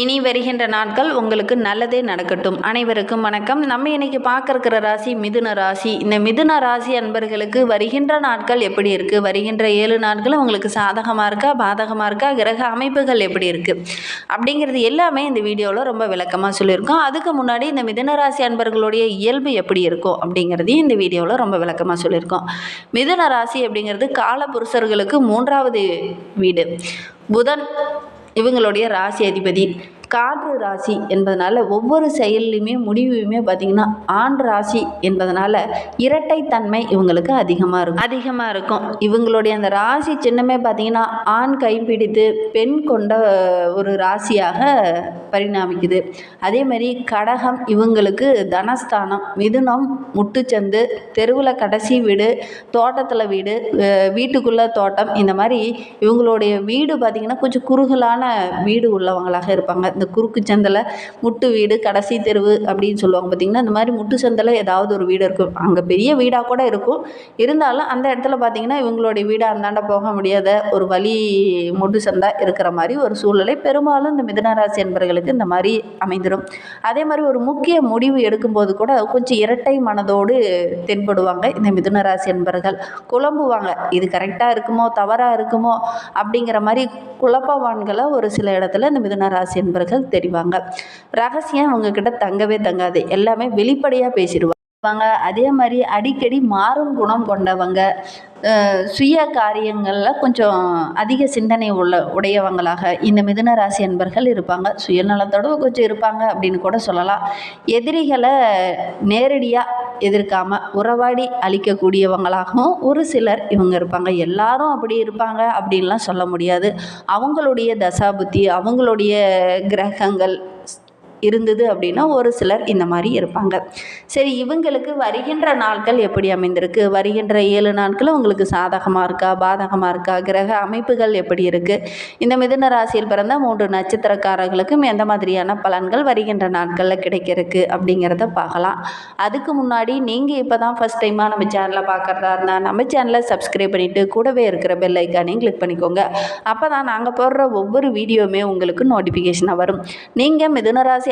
இனி வருகின்ற நாட்கள் உங்களுக்கு நல்லதே நடக்கட்டும். அனைவருக்கும் வணக்கம். நம்ம இன்னைக்கு பார்க்க இருக்கிற ராசி மிதுன ராசி. இந்த மிதுன ராசி அன்பர்களுக்கு வருகின்ற நாட்கள் எப்படி இருக்குது வருகின்ற ஏழு நாட்கள் உங்களுக்கு சாதகமாக இருக்கா? பாதகமாக இருக்கா? கிரக அமைப்புகள் எப்படி இருக்குது அப்படிங்கிறது எல்லாமே இந்த வீடியோவில் ரொம்ப விளக்கமாக சொல்லியிருக்கோம். அதுக்கு முன்னாடி இந்த மிதுன ராசி அன்பர்களுடைய இயல்பு எப்படி இருக்கும் அப்படிங்கிறதையும் இந்த வீடியோவில் ரொம்ப விளக்கமாக சொல்லியிருக்கோம். மிதுன ராசி அப்படிங்கிறது காலபுருஷர்களுக்கு மூன்றாவது வீடு. புதன் இவங்களுடைய ராசி அதிபதி. காற்று ராசி என்பதனால ஒவ்வொரு செயல்லையுமே முடிவுமே பார்த்திங்கன்னா ஆண் ராசி என்பதனால இரட்டைத்தன்மை இவங்களுக்கு அதிகமாக இருக்கும். அதிகமாக இருக்கும். இவங்களுடைய அந்த ராசி சின்னமே பார்த்திங்கன்னா ஆண் கைப்பிடித்து பெண் கொண்ட ஒரு ராசியாக பரிணாமிக்குது. அதே மாதிரி கடகம் இவங்களுக்கு தனஸ்தானம் மிதுனம் முட்டுச்சந்து தெருவில் கடைசி வீடு தோட்டத்தில் வீடு வீட்டுக்குள்ளே தோட்டம் இந்த மாதிரி இவங்களுடைய வீடு பார்த்திங்கன்னா கொஞ்சம் குறுகலான வீடு உள்ளவங்களாக இருப்பாங்க. இந்த குறுக்கு சந்தில் முட்டு வீடு கடைசி தெருவு அப்படின்னு சொல்லுவாங்க பார்த்திங்கன்னா இந்த மாதிரி முட்டு சந்தில் ஏதாவது ஒரு வீடு இருக்கும். அங்கே பெரிய வீடாக கூட இருக்கும். இருந்தாலும் அந்த இடத்துல பார்த்திங்கன்னா இவங்களுடைய வீடு அந்தாண்ட போக முடியாத ஒரு வழி முட்டு சந்தா இருக்கிற மாதிரி ஒரு சூழ்நிலை பெரும்பாலும் இந்த மிதனராசி என்பவர்களுக்கு இந்த மாதிரி அமைந்துடும் அதே மாதிரி ஒரு முக்கிய முடிவு எடுக்கும்போது கூட கொஞ்சம் இரட்டை மனதோடு தென்படுவாங்க இந்த மிதுனராசி என்பர்கள். குழம்புவாங்க. இது கரெக்டாக இருக்குமோ தவறாக இருக்குமோ அப்படிங்கிற மாதிரி குழப்பவான்களை ஒரு சில இடத்துல இந்த மிதுனராசி என்பர்கள் தெரிவாங்க. ரகசியம் அவங்க கிட்ட தங்கவே தங்காது. எல்லாமே வெளிப்படையாக பேசிடுவாங்க. அதே மாதிரி அடிக்கடி மாறும் குணம் கொண்டவங்க சுய காரியங்களில் கொஞ்சம் அதிக சிந்தனை உள்ள உடையவங்களாக இந்த மிதுன ராசி என்பர்கள் இருப்பாங்க. சுயநலத்தோடு கொஞ்சம் இருப்பாங்க அப்படின்னு கூட சொல்லலாம். எதிரிகளை நேரடியாக எதிர்க்காம உறவாடி அழிக்கக்கூடியவங்களாகவும் ஒரு சிலர் இவங்க இருப்பாங்க. எல்லாரும் அப்படி இருப்பாங்க அப்படின்லாம் சொல்ல முடியாது. அவங்களுடைய தசாபுத்தி அவங்களுடைய கிரகங்கள் இருந்தது அப்படின்னா ஒரு சிலர் இந்த மாதிரி இருப்பாங்க. சரி இவங்களுக்கு வருகின்ற நாட்கள் எப்படி அமைந்திருக்கு? வருகின்ற ஏழு நாட்களும் உங்களுக்கு சாதகமாக இருக்கா? பாதகமாக இருக்கா? கிரக அமைப்புகள் எப்படி இருக்குது இந்த மிதுன ராசியில் பிறந்த மூன்று நட்சத்திரக்காரர்களுக்கும் எந்த மாதிரியான பலன்கள் வருகின்ற நாட்களில் கிடைக்கிறதுக்கு அப்படிங்கிறத பார்க்கலாம். அதுக்கு முன்னாடி நீங்கள் இப்போ தான் ஃபஸ்ட் டைமாக நம்ம சேனலை பார்க்குறதா இருந்தால் நம்ம சேனலை சப்ஸ்கிரைப் பண்ணிவிட்டு கூடவே இருக்கிற பெல் ஐக்கானையும் கிளிக் பண்ணிக்கோங்க. அப்போ தான் நாங்கள் போடுற ஒவ்வொரு வீடியோவுமே உங்களுக்கு நோட்டிஃபிகேஷனாக வரும். நீங்கள் மிதுனராசி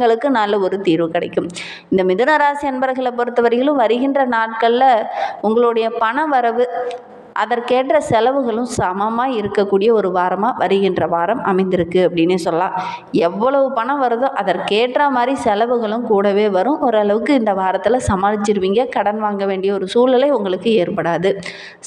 சந்தேகங்களுக்கு நல்ல ஒரு தீர்வு கிடைக்கும். இந்த மிதுன ராசி அன்பர்களை பொறுத்தவரையிலும் வருகின்ற நாட்களில் உங்களுடைய பண வரவு அதற்கேற்ற செலவுகளும் சமமாக இருக்கக்கூடிய ஒரு வாரமாக வருகின்ற வாரம் அமைந்திருக்கு அப்படின்னே சொல்லலாம். எவ்வளவு பணம் வருதோ அதற்கேற்ற மாதிரி செலவுகளும் கூடவே வரும். ஓரளவுக்கு இந்த வாரத்தில் சமாளிச்சிருவீங்க. கடன் வாங்க வேண்டிய ஒரு சூழ்நிலை உங்களுக்கு ஏற்படாது.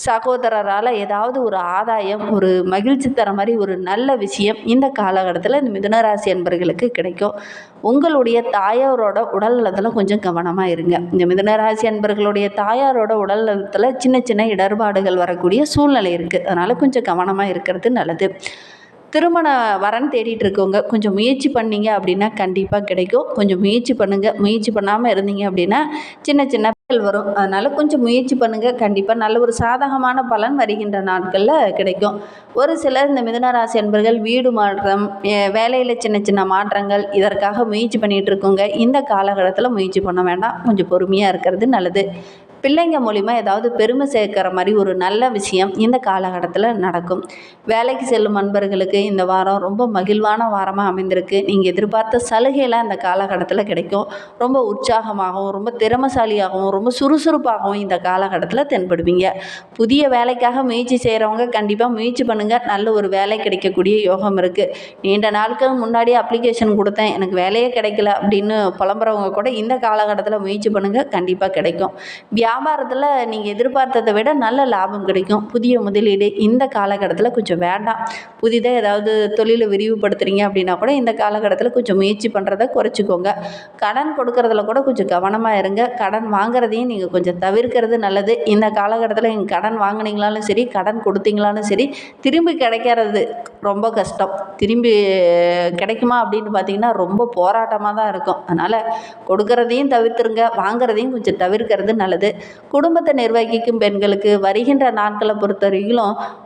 சகோதரரால் ஏதாவது ஒரு ஆதாயம் ஒரு மகிழ்ச்சி தர மாதிரி ஒரு நல்ல விஷயம் இந்த காலகட்டத்தில் இந்த மிதுனராசி அன்பர்களுக்கு கிடைக்கும். உங்களுடைய தாயாரோட உடல் நலத்தில் கொஞ்சம் கவனமாக இருங்க. இந்த மிதுனராசி அன்பர்களுடைய தாயாரோட உடல் நலத்தில் சின்ன சின்ன இடர்பாடுகள் வரக்கூடிய சூழ்நிலை இருக்குது அதனால் கொஞ்சம் கவனமாக இருக்கிறது நல்லது. திருமண வரன் தேடிட்டு இருக்கவங்க கொஞ்சம் முயற்சி பண்ணீங்க அப்படின்னா கண்டிப்பாக கிடைக்கும். கொஞ்சம் முயற்சி பண்ணுங்கள் முயற்சி பண்ணாமல் இருந்தீங்க அப்படின்னா சின்ன சின்ன வரும். அதனால் கொஞ்சம் முயற்சி பண்ணுங்கள் கண்டிப்பாக நல்ல ஒரு சாதகமான பலன் வருகின்ற நாட்களில் கிடைக்கும். ஒரு சிலர் இந்த மிதுனராசி என்பர்கள் வீடு மாற்றம் வேலையில் சின்ன சின்ன மாற்றங்கள் இதற்காக முயற்சி பண்ணிகிட்டு இருக்கோங்க இந்த காலகட்டத்தில் முயற்சி பண்ண வேண்டாம். கொஞ்சம் பொறுமையாக இருக்கிறது நல்லது. பிள்ளைங்க மூலிமா ஏதாவது பெருமை சேர்க்கிற மாதிரி ஒரு நல்ல விஷயம் இந்த காலகட்டத்தில் நடக்கும். வேலைக்கு செல்லும் நண்பர்களுக்கு இந்த வாரம் ரொம்ப மகிழ்வான வாரமாக அமைந்திருக்கு. நீங்கள் எதிர்பார்த்த சலுகையெல்லாம் இந்த காலகட்டத்தில் கிடைக்கும். ரொம்ப உற்சாகமாகவும் ரொம்ப திறமசாலியாகவும் ரொம்ப சுறுசுறுப்பாகவும் இந்த காலகட்டத்தில் தென்படுவீங்க. புதிய வேலைக்காக முயற்சி செய்கிறவங்க கண்டிப்பாக முயற்சி பண்ணுங்கள் நல்ல ஒரு வேலை கிடைக்கக்கூடிய யோகம் இருக்குது நீண்ட நாட்கள் முன்னாடி அப்ளிகேஷன் கொடுத்தேன். எனக்கு வேலையே கிடைக்கல அப்படின்னு புலம்புறவங்க கூட இந்த காலகட்டத்தில் முயற்சி பண்ணுங்கள் கண்டிப்பாக கிடைக்கும். வியாபாரத்தில் நீங்கள் எதிர்பார்த்ததை விட நல்ல லாபம் கிடைக்கும். புதிய முதலீடு இந்த காலகட்டத்தில் கொஞ்சம் வேண்டாம். புதிதாக ஏதாவது தொழிலை விரிவுபடுத்துகிறீங்க அப்படின்னா கூட இந்த காலகட்டத்தில் கொஞ்சம் முயற்சி பண்ணுறதை குறைச்சிக்கோங்க. கடன் கொடுக்கறதுல கூட கொஞ்சம் கவனமாக இருங்க. கடன் வாங்குறதையும் நீங்கள் கொஞ்சம் தவிர்க்கிறது நல்லது. இந்த காலகட்டத்தில் நீங்கள் கடன் வாங்குனீங்களாலும் சரி கடன் கொடுத்தீங்களாலும் சரி திரும்பி கிடைக்கிறது ரொம்ப கஷ்டம். திரும்பி கிடைக்குமா அப்படின்னு பார்த்தீங்கன்னா ரொம்ப போராட்டமாக தான் இருக்கும். அதனால் கொடுக்கறதையும் தவிர்த்துருங்க. வாங்குறதையும் கொஞ்சம் தவிர்க்கிறது நல்லது. குடும்பத்தை நிர்வகிக்கும் பெண்களுக்கு வருகின்ற நாட்களை பொறுத்த வரைக்கும்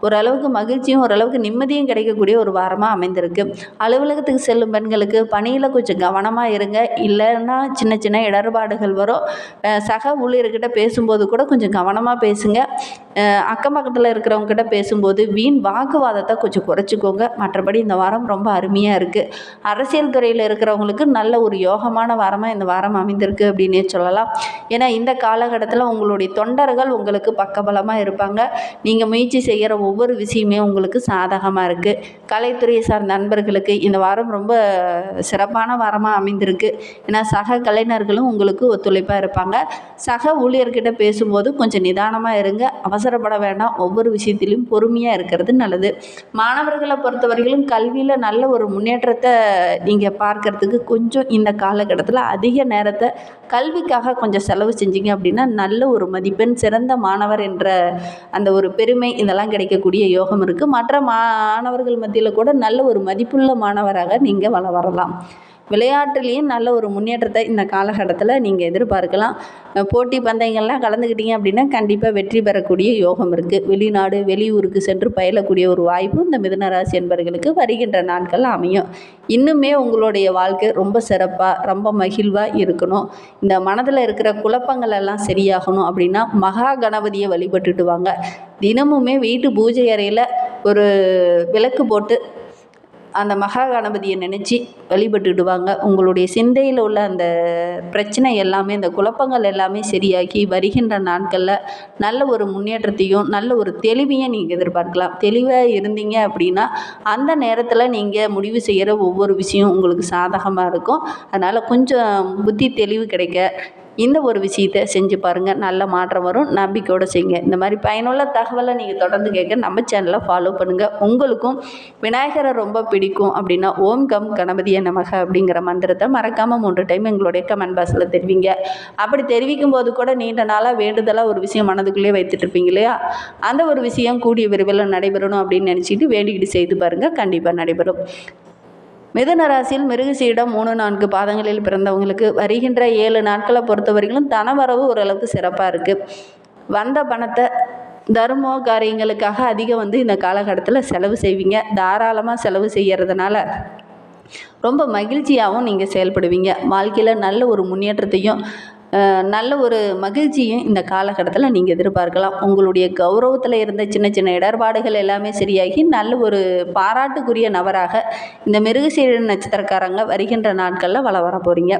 ஓரளவுக்கு மகிழ்ச்சியும் ஓரளவுக்கு நிம்மதியும் கிடைக்கக்கூடிய ஒரு வாரமாக அமைந்திருக்கு. அலுவலகத்துக்கு செல்லும் பெண்களுக்கு பணியில் கொஞ்சம் கவனமாக இருங்க. இல்லைன்னா சின்ன சின்ன இடர்பாடுகள் வரும். சக ஊழியர்கிட்ட பேசும்போது கூட கொஞ்சம் கவனமாக பேசுங்க. அக்கம் பக்கத்தில் இருக்கிறவங்க கிட்ட பேசும்போது வீண் வாக்குவாதத்தை கொஞ்சம் குறைச்சிக்கோங்க. மற்றபடி இந்த வாரம் ரொம்ப அருமையாக இருக்குது அரசியல் துறையில் இருக்கிறவங்களுக்கு நல்ல ஒரு யோகமான வாரமாக இந்த வாரம் அமைந்திருக்கு அப்படின்னே சொல்லலாம். ஏன்னா இந்த காலகட்டத்தில் உங்களுடைய தொண்டர்கள் உங்களுக்கு பக்கபலமாக இருப்பாங்க. நீங்கள் முயற்சி செய்கிற ஒவ்வொரு விஷயமே உங்களுக்கு சாதகமாக இருக்குது கலைத்துறையை சார்ந்த நண்பர்களுக்கு இந்த வாரம் ரொம்ப சிறப்பான வாரமாக அமைந்திருக்கு. ஏன்னா சக கலைஞர்களும் உங்களுக்கு ஒத்துழைப்பாக இருப்பாங்க. சக ஊழியர்கிட்ட பேசும்போது கொஞ்சம் நிதானமாக இருங்க. அவசரப்பட வேண்டாம். ஒவ்வொரு விஷயத்திலையும் பொறுமையாக இருக்கிறது நல்லது. மாணவர்களை பொறுத்தவரையிலும் கல்வியில் நல்ல ஒரு முன்னேற்றத்தை நீங்கள் பார்க்கறதுக்கு கொஞ்சம் இந்த காலகட்டத்தில் அதிக நேரத்தை கல்விக்காக கொஞ்சம் செலவு செஞ்சீங்க அப்படின்னா நல்ல ஒரு மதிப்பெண் சிறந்த மாணவர் என்ற அந்த ஒரு பெருமை இதெல்லாம் கிடைக்கக்கூடிய யோகம் இருக்குது மற்ற மாணவர்கள் மத்தியில் கூட நல்ல ஒரு மதிப்புள்ள மாணவராக நீங்கள் வள வரலாம். விளையாட்டுலேயும் நல்ல ஒரு முன்னேற்றத்தை இந்த காலகட்டத்தில் நீங்கள் எதிர்பார்க்கலாம். போட்டி பந்தயங்கள்லாம் கலந்துக்கிட்டீங்க அப்படின்னா கண்டிப்பாக வெற்றி பெறக்கூடிய யோகம் இருக்குது வெளிநாடு வெளியூருக்கு சென்று பயிலக்கூடிய ஒரு வாய்ப்பு இந்த மிதுனராசி என்பர்களுக்கு என்பவர்களுக்கு வருகின்ற நாட்கள் அமையும். இன்னுமே உங்களுடைய வாழ்க்கை ரொம்ப சிறப்பாக ரொம்ப மகிழ்வாக இருக்கணும். இந்த மனதில் இருக்கிற குழப்பங்கள் எல்லாம் சரியாகணும் அப்படின்னா மகா கணபதியை வழிபட்டுட்டு வாங்க. தினமுமே வீட்டு பூஜை அறையில் ஒரு விளக்கு போட்டு அந்த மகா கணபதியை நினச்சி வழிபட்டுடுவாங்க. உங்களுடைய சிந்தையில் உள்ள அந்த பிரச்சனை எல்லாமே இந்த குழப்பங்கள் எல்லாமே சரியாகி வருகின்ற நாட்களில் நல்ல ஒரு முன்னேற்றத்தையும் நல்ல ஒரு தெளிவையும் நீங்கள் எதிர்பார்க்கலாம். தெளிவாக இருந்தீங்க அப்படின்னா அந்த நேரத்தில் நீங்கள் முடிவு செய்கிற ஒவ்வொரு விஷயம் உங்களுக்கு சாதகமாக இருக்கும். அதனால் கொஞ்சம் புத்தி தெளிவு கிடைக்க இந்த ஒரு விஷயத்தை செஞ்சு பாருங்கள் நல்ல மாற்றம் வரும். நம்பிக்கையோடு செய்யுங்க. இந்த மாதிரி பயனுள்ள தகவலை நீங்கள் தொடர்ந்து கேட்க நம்ம சேனலை ஃபாலோ பண்ணுங்கள் உங்களுக்கும் விநாயகரை ரொம்ப பிடிக்கும் அப்படின்னா ஓம் கம் கணபதிய நமக அப்படிங்கிற மந்திரத்தை மறக்காமல் மூன்று டைம் எங்களுடைய கமெண்ட் பாக்ஸில் தெரிவிங்க. அப்படி தெரிவிக்கும் போது கூட நீண்ட நாளாக வேண்டுதலாக ஒரு விஷயம் மனதுக்குள்ளேயே வைத்துட்டு இருப்பீங்க இல்லையா? அந்த ஒரு விஷயம் கூடிய விரைவில் நடைபெறணும் அப்படின்னு நினச்சிட்டு வேண்டிக்கிட்டு செய்து பாருங்கள் கண்டிப்பாக நடைபெறும். மிதுன ராசியில் மிருகசீடம் மூணு நான்கு பாதங்களில் பிறந்தவங்களுக்கு வருகின்ற ஏழு நாட்களை பொறுத்த வரைக்கும் தனவரவு ஓரளவுக்கு சிறப்பாக இருக்குது வந்த பணத்தை தர்ம காரியங்களுக்காக அதிகம் வந்து இந்த காலகட்டத்தில் செலவு செய்வீங்க. தாராளமாக செலவு செய்கிறதுனால ரொம்ப மகிழ்ச்சியாகவும் நீங்கள் செயல்படுவீங்க. வாழ்க்கையில் நல்ல ஒரு முன்னேற்றத்தையும் நல்ல ஒரு மகிழ்ச்சியும் இந்த காலகட்டத்தில் நீங்கள் எதிர்பார்க்கலாம். உங்களுடைய கௌரவத்தில் இருந்த சின்ன சின்ன இடர்பாடுகள் எல்லாமே சரியாகி நல்ல ஒரு பாராட்டுக்குரிய நபராக இந்த மிருகசீர நட்சத்திரக்காரங்க வருகின்ற நாட்களில் வள வர போகிறீங்க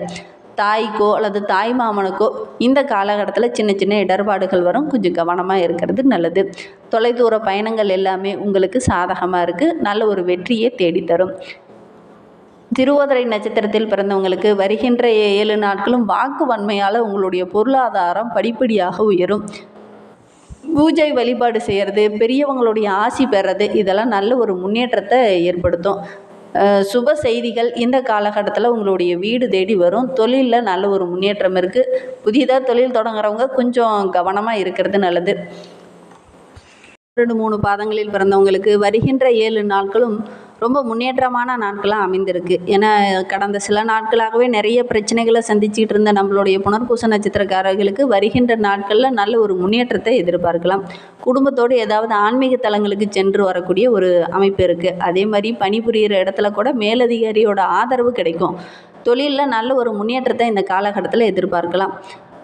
தாய்க்கோ அல்லது தாய் மாமனுக்கோ இந்த காலகட்டத்தில் சின்ன சின்ன இடர்பாடுகள் வரும். கொஞ்சம் கவனமாக இருக்கிறது நல்லது. தொலைதூர பயணங்கள் எல்லாமே உங்களுக்கு சாதகமாக இருக்குது நல்ல ஒரு வெற்றியை தேடித்தரும். திருவோதரை நட்சத்திரத்தில் பிறந்தவங்களுக்கு வருகின்ற ஏழு நாட்களும் வாக்கு வன்மையால் உங்களுடைய பொருளாதாரம் படிப்படியாக உயரும். பூஜை வழிபாடு செய்கிறது பெரியவங்களுடைய ஆசி பெறது இதெல்லாம் நல்ல ஒரு முன்னேற்றத்தை ஏற்படுத்தும். சுப செய்திகள் இந்த காலகட்டத்தில் உங்களுடைய வீடு தேடி வரும். தொழிலில் நல்ல ஒரு முன்னேற்றம் இருக்குது புதிதாக தொழில் தொடங்குறவங்க கொஞ்சம் கவனமாக இருக்கிறது நல்லது. ரெண்டு மூணு பாதங்களில் பிறந்தவங்களுக்கு வருகின்ற ஏழு நாட்களும் ரொம்ப முன்னேற்றமான நாட்களாக அமைந்திருக்கு. ஏன்னா கடந்த சில நாட்களாகவே நிறைய பிரச்சனைகளை சந்திச்சுக்கிட்டு இருந்த நம்மளுடைய புனர்பூச நட்சத்திரக்காரர்களுக்கு வருகின்ற நாட்களில் நல்ல ஒரு முன்னேற்றத்தை எதிர்பார்க்கலாம். குடும்பத்தோடு ஏதாவது ஆன்மீக தலங்களுக்கு சென்று வரக்கூடிய ஒரு அமைப்பு இருக்குது அதே மாதிரி பணிபுரிகிற இடத்துல கூட மேலதிகாரியோட ஆதரவு கிடைக்கும். தொழிலில் நல்ல ஒரு முன்னேற்றத்தை இந்த காலகட்டத்தில் எதிர்பார்க்கலாம்.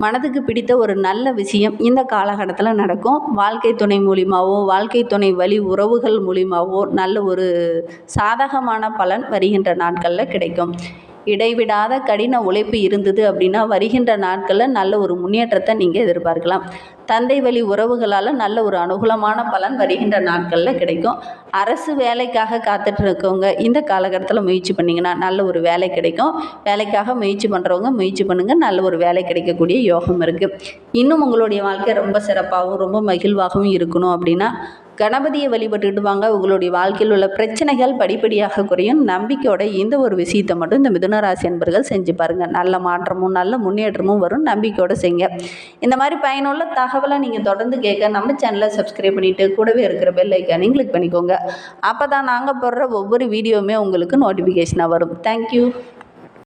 மனதுக்கு பிடித்த ஒரு நல்ல விஷயம் இந்த காலகட்டத்தில் நடக்கும். வாழ்க்கை துணை மூலியமாகவோ வாழ்க்கை துணை வழி உறவுகள் மூலியமாகவோ நல்ல ஒரு சாதகமான பலன் வருகின்ற நாட்களில் கிடைக்கும். இடைவிடாத கடின உழைப்பு இருந்தது அப்படின்னா வருகின்ற நாட்களில் நல்ல ஒரு முன்னேற்றத்தை நீங்கள் எதிர்பார்க்கலாம். தந்தை வழி உறவுகளால் நல்ல ஒரு அனுகூலமான பலன் வருகின்ற நாட்களில் கிடைக்கும். அரசு வேலைக்காக காத்துட்டு இருக்கவங்க இந்த காலகட்டத்தில் முயற்சி பண்ணிங்கன்னா நல்ல ஒரு வேலை கிடைக்கும். வேலைக்காக முயற்சி பண்ணுறவங்க முயற்சி பண்ணுங்கள் நல்ல ஒரு வேலை கிடைக்கக்கூடிய யோகம் இருக்குது இன்னும் உங்களுடைய வாழ்க்கை ரொம்ப சிறப்பாகவும் ரொம்ப மகிழ்வாகவும் இருக்கணும் அப்படின்னா கணபதியை வழிபட்டுட்டு வாங்க உங்களுடைய வாழ்க்கையில் உள்ள பிரச்சனைகள் படிப்படியாக குறையும். நம்பிக்கையோட இந்த ஒரு விஷயத்தை மட்டும் இந்த மிதுனராசி அன்பர்கள் செஞ்சு பாருங்கள் நல்ல மாற்றமும் நல்ல முன்னேற்றமும் வரும். நம்பிக்கையோடு செய்யுங்க இந்த மாதிரி பயனுள்ள தகவலை நீங்கள் தொடர்ந்து கேட்க நம்ம சேனலை சப்ஸ்கிரைப் பண்ணிவிட்டு கூடவே இருக்கிற பெல் ஐக்கானையும் கிளிக் பண்ணிக்கோங்க. அப்போ தான் நாங்கள் போடுற ஒவ்வொரு வீடியோவுமே உங்களுக்கு நோட்டிஃபிகேஷனாக வரும். தேங்க்யூ